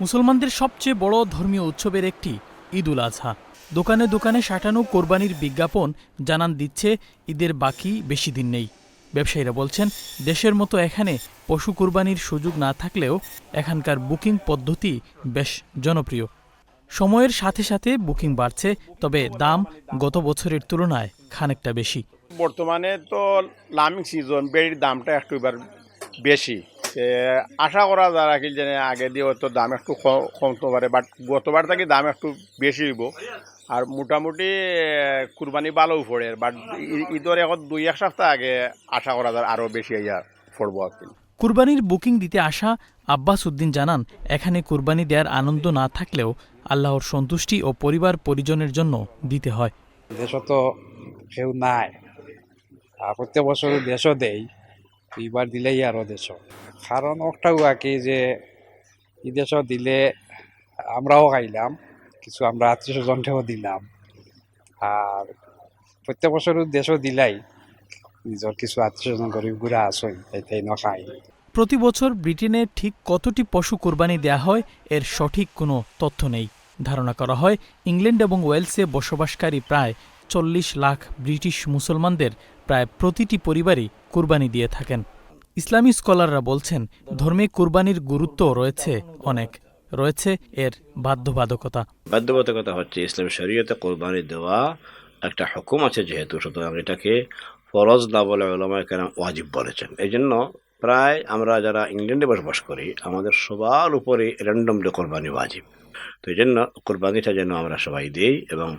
মুসলমানদের সবচেয়ে বড় ধর্মীয় উৎসবের একটি ঈদ উল আজহা। দোকানে দোকানে সাঁটানো কোরবানির বিজ্ঞাপন জানান দিচ্ছে, ঈদের বাকি বেশি দিন নেই। ব্যবসায়ীরা বলছেন, দেশের মতো এখানে পশু কোরবানির সুযোগ না থাকলেও এখানকার বুকিং পদ্ধতি বেশ জনপ্রিয়। সময়ের সাথে সাথে বুকিং বাড়ছে, তবে দাম গত বছরের তুলনায় খানিকটা বেশি। বর্তমানে তো লামিং সিজন, বেড়ির দামটা একটু বেশি। আশা করা যায় রাখি যে আগে দিয়ে হয়তো দাম একটু কমতে পারে বাট গতবার থেকে দাম একটু বেশি হইব। আর মোটামুটি কুরবানি ভালোও পড়ে বাট ঈদের এখন দুই এক সপ্তাহ আগে আশা করা যায় আরও বেশি ইয়া পড়ব আর কি। কুরবানির বুকিং দিতে আসা আব্বাস উদ্দিন জানান এখানে কুরবানি দেওয়ার আনন্দ না থাকলেও আল্লাহর সন্তুষ্টি ও পরিবার পরিজনের জন্য দিতে হয়। দেশও তো কেউ নাই। আর প্রত্যেক বছর দেশও দেই এইবার দিলেই আরও দেশ কারণ আর কি যে দেশও দিলে আমরাও খাইলাম কিছু আমরা আত্মীয় স্বজনকেও দিলাম। আর প্রত্যেক বছর দেশও দিলাই নিজের কিছু আত্মীয় স্বজন গরিব গুড়া আসই তাই ন খাই প্রতি বছর ব্রিটেনে ঠিক কতটি পশু কোরবানি দেয়া হয়, এর সঠিক কোনো তথ্য নেই। ধারণা করা হয়, ইংল্যান্ড এবং ওয়েলসে বসবাসকারী প্রায় চল্লিশ লাখ ব্রিটিশ মুসলমানদের প্রায় প্রতিটি পরিবারই কুরবানি দিয়ে থাকেন। ইসলামী স্কলাররা বলছেন, ধর্মে কুরবানির গুরুত্ব রয়েছে অনেক। রয়েছে এর বাধ্যবাধকতা। বাধ্যবাধকতা হচ্ছে ইসলামী শরীয়তে কোরবানি দেওয়া একটা হুকুম আছে যেহেতু, সুতরাং এটাকে ফরজ না বলে ওলামায় কেন ওয়াজিব বলেছেন। এই জন্য প্রায় আমরা যারা ইংল্যান্ডে বসবাস করি, আমাদের সবার উপরে র্যান্ডমলি কোরবানি ওয়াজিব। তো এই জন্য কোরবানিটা যেন আমরা সবাই দিই এবং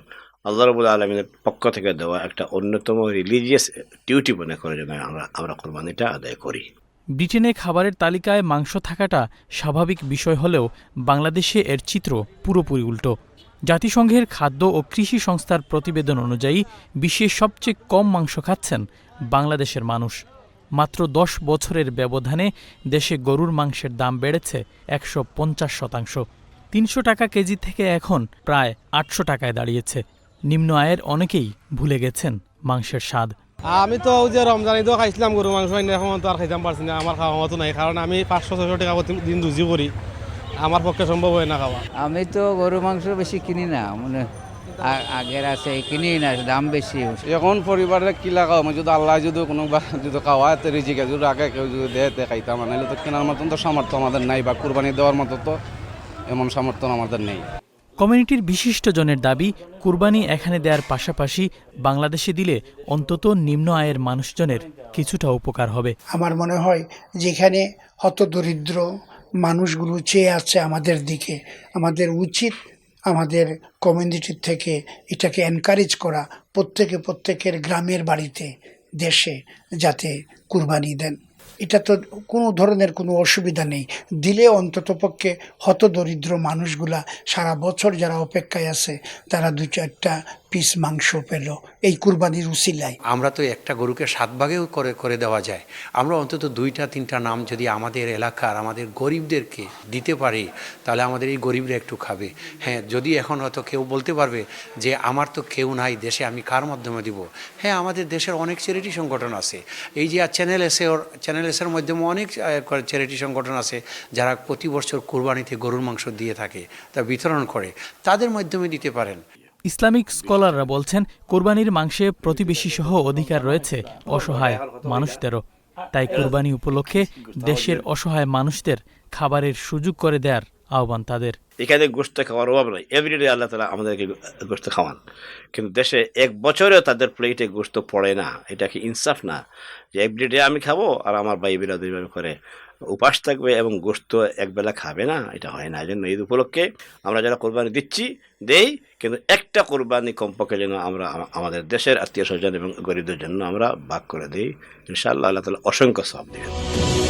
আল্লাহ রবুল আলমিনের পক্ষ থেকে দেওয়া একটা অন্যতম রিলিজিয়াস ডিউটি মনে করে যেন আমরা আমরা কোরবানিটা আদায় করি। ব্রিটেনে খাবারের তালিকায় মাংস থাকাটা স্বাভাবিক বিষয় হলেও বাংলাদেশে এর চিত্র পুরোপুরি উল্টো। জাতিসংঘের খাদ্য ও কৃষি সংস্থার প্রতিবেদন অনুযায়ী বিশ্বের সবচেয়ে কম মাংস খাচ্ছেন বাংলাদেশের মানুষ। মাত্র দশ বছরের ব্যবধানে দেশে গরুর মাংসের দাম বেড়েছে একশো পঞ্চাশ শতাংশ। তিনশো টাকা কেজি থেকে এখন প্রায় আটশো টাকায় দাঁড়িয়েছে। নিম্ন আয়ের অনেকেই ভুলে গেছেন মাংসের স্বাদ। আমি তো ওই যে রমজান ঈদও খাইছিলাম গরু মাংস আইনে এখন তো আর খাইতাম পারছি না আমার খাওয়া মতো নাই কারণ আমি পাঁচশো ছয়শো টাকা প্রতি দিন রুজি করি আমার পক্ষে সম্ভব হয় না খাওয়া। আমি তো গরু মাংস বেশি কিনি না মানে আগের আছে কিনি না দাম বেশি এখন পরিবারে কি লাগাও আমি যদি আল্লাহ যদি কোনো বা যদি খাওয়া তো রিজিকে যদি আগে কেউ যদি দেয় তে খাইতাম নাহলে তো কেনার মতন তো সামর্থ্য আমাদের নাই বা কুরবানি দেওয়ার মতো তো এমন সামর্থ্য আমাদের নেই। কমিউনিটির বিশিষ্টজনের দাবি, কুরবানি এখানে দেওয়ার পাশাপাশি বাংলাদেশে দিলে অন্তত নিম্ন আয়ের মানুষজনের কিছুটা উপকার হবে। আমার মনে হয় যেখানে হত দরিদ্র মানুষগুলো চেয়ে আছে আমাদের দিকে, আমাদের উচিত আমাদের কমিউনিটির থেকে এটাকে এনকারেজ করা প্রত্যেকে প্রত্যেকের গ্রামের বাড়িতে, দেশে যাতে কুরবানি দেন। এটা তো কোনো ধরনের কোনো অসুবিধা নেই। দিলে অন্ততপক্ষে হতদরিদ্র মানুষগুলা সারা বছর যারা অপেক্ষায় আছে, তারা দু চারটা পিস মাংস পেল, এই কুরবানির উসিলায়। আমরা তো একটা গরুকে সাত ভাগেও করে করে দেওয়া যায়। আমরা অন্তত দুইটা, তিনটা নাম যদি আমাদের এলাকার, আমাদের গরিবদেরকে দিতে পারি, তাহলে আমাদের এই গরিবরা একটু খাবে। হ্যাঁ যদি এখন হয়তো কেউ বলতে পারবে যে, আমার তো কেউ নাই, দেশে আমি কার মাধ্যমে দিব? হ্যাঁ আমাদের দেশের অনেক চ্যারিটি সংগঠন আছে। এই যে আর চ্যানেল এসে চ্যানেল এসের মাধ্যমে অনেক চ্যারিটি সংগঠন আছে, যারা প্রতি বছর কোরবানিতে গরুর মাংস দিয়ে থাকে, তা বিতরণ করে। তাদের মাধ্যমে দিতে পারেন। ইসলামিক স্কলাররা বলছেন, কোরবানির মাংসে প্রতিবেশী সহ অধিকার রয়েছে, অসহায় মানুষদেরও। তাই কোরবানি উপলক্ষে দেশের অসহায় মানুষদের খাবারের সুযোগ করে দেওয়ার আহ্বান তাদের। এখানে গোস্ত খাওয়ার অভাব নাই। এভরিডে আল্লাহ তালা আমাদেরকে গোস্ত খাওয়ান। কিন্তু দেশে এক বছরেও তাদের প্লেটে গোস্ত পড়ে না। এটা কি ইনসাফ না। যে এভরিডে আমি খাব আর আমার ভাই বিরাদরি করে। উপাস থাকবে এবং গোস্ত একবেলা খাবে না, এটা হয় না এই জন্য ঈদ উপলক্ষে আমরা যারা কোরবানি দিচ্ছি, দেই, কিন্তু একটা কোরবানি কমপক্ষে যেন আমরা, আমাদের দেশের আত্মীয় স্বজন এবং গরিবদের জন্য আমরা ভাগ করে দিই। ইনশাল্লাহ আল্লাহ তালা অসংখ্য সব দেবেন।